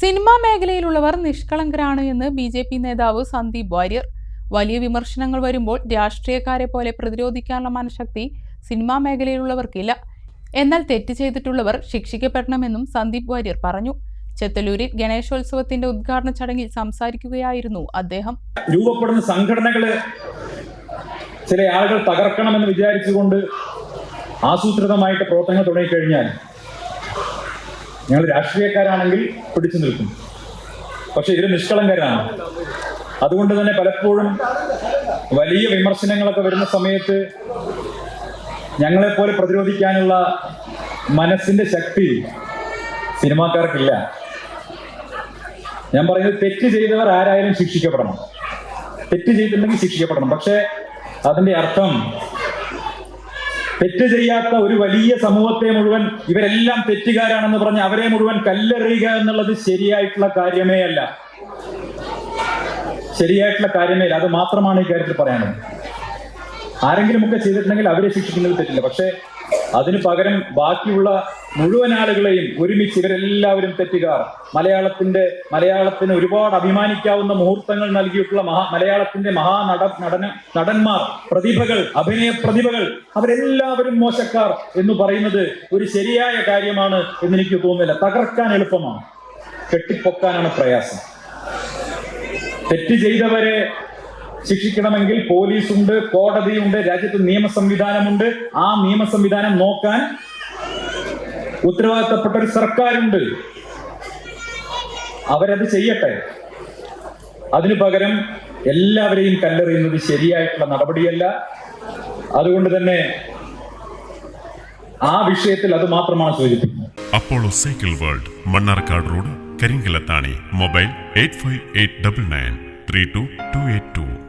Cinema മേഖലയിലുള്ളവർ നിഷ്കളങ്കരാണ് എന്ന് B J P നേതാവ് സന്ദീപ് വാര്യർ. വലിയ വിമർശനങ്ങൾ വരുമ്പോൾ രാഷ്ട്രീയക്കാരെ പോലെ പ്രതിരോധിക്കാനുള്ള മനഃശക്തി സിനിമാ മേഖലയിലുള്ളവർക്കില്ല. എന്നാൽ തെറ്റ് ചെയ്തിട്ടുള്ളവർ ശിക്ഷിക്കപ്പെടണമെന്നും സന്ദീപ് വാര്യർ പറഞ്ഞു. ചെത്തലൂരിൽ ഗണേശോത്സവത്തിന്റെ ഉദ്ഘാടന ചടങ്ങിൽ സംസാരിക്കുകയായിരുന്നു അദ്ദേഹം. രൂപപ്പെടുന്ന സംഘടനകളെ ചില ആളുകൾ തകർക്കണമെന്ന് വിചാരിച്ചുകൊണ്ട് ആസൂത്രിതമായിട്ട് പ്രവർത്തനങ്ങൾ തുടങ്ങിക്കഴിഞ്ഞാൽ ഞങ്ങൾ രാഷ്ട്രീയക്കാരാണെങ്കിൽ പിടിച്ചു നിൽക്കും. പക്ഷെ ഇവർ നിഷ്കളങ്കരാണ്. അതുകൊണ്ട് തന്നെ പലപ്പോഴും വലിയ വിമർശനങ്ങളൊക്കെ വരുന്ന സമയത്ത് ഞങ്ങളെപ്പോലെ പ്രതിരോധിക്കാനുള്ള മനസ്സിന്റെ ശക്തി സിനിമാക്കാർക്കില്ല. ഞാൻ പറയുന്നത് തെറ്റ് ചെയ്തവർ ആരായാലും ശിക്ഷിക്കപ്പെടണം. തെറ്റ് ചെയ്തിട്ടുണ്ടെങ്കിൽ ശിക്ഷിക്കപ്പെടണം. പക്ഷെ അതിന്റെ അർത്ഥം തെറ്റ് ചെയ്യാത്ത ഒരു വലിയ സമൂഹത്തെ മുഴുവൻ ഇവരെല്ലാം തെറ്റുകാരാണെന്ന് പറഞ്ഞ് അവരെ മുഴുവൻ കല്ലെറിയുക എന്നുള്ളത് ശരിയായിട്ടുള്ള കാര്യമേ അല്ല. ശരിയായിട്ടുള്ള കാര്യമേ അല്ല. അത് മാത്രമാണ് ഈ കാര്യത്തിൽ പറയാനുള്ളത്. ആരെങ്കിലുമൊക്കെ ചെയ്തിട്ടുണ്ടെങ്കിൽ അവരെ ശിക്ഷിക്കുന്നത് തെറ്റില്ല. പക്ഷേ അതിന് പകരം ബാക്കിയുള്ള മുഴുവൻ ആളുകളെയും ഒരുമിച്ച് ഇവരെല്ലാവരും തെറ്റുകാർ. മലയാളത്തിന്റെ മലയാളത്തിന് ഒരുപാട് അഭിമാനിക്കാവുന്ന മുഹൂർത്തങ്ങൾ നൽകിയിട്ടുള്ള മഹാ മലയാളത്തിന്റെ മഹാനട നടന നടന്മാർ പ്രതിഭകൾ അഭിനയ പ്രതിഭകൾ അവരെല്ലാവരും മോശക്കാർ എന്ന് പറയുന്നത് ഒരു ശരിയായ കാര്യമാണ് എന്ന് എനിക്ക് തോന്നുന്നില്ല. തകർക്കാൻ എളുപ്പമാണ്. കെട്ടിപ്പൊക്കാനാണ് പ്രയാസം. തെറ്റ് ചെയ്തവരെ ശിക്ഷിക്കണമെങ്കിൽ പോലീസുണ്ട് കോടതിയുണ്ട് രാജ്യത്ത് നിയമ സംവിധാനമുണ്ട് ആ നിയമ സംവിധാനം നോക്കാൻ ഉത്തരവാദിത്തപ്പെട്ട ഒരു സർക്കാരുണ്ട്. അവരത് ചെയ്യട്ടെ. അതിനു പകരം എല്ലാവരെയും കല്ലെറിയുന്നത് ശരിയായിട്ടുള്ള നടപടിയല്ല. അതുകൊണ്ട് തന്നെ ആ വിഷയത്തിൽ അത് മാത്രമാണ് സൂചിപ്പിക്കുന്നത്. Apollo cycle world Mannarkkad road Karinkallathani mobile eight five eight double nine three two two eight two.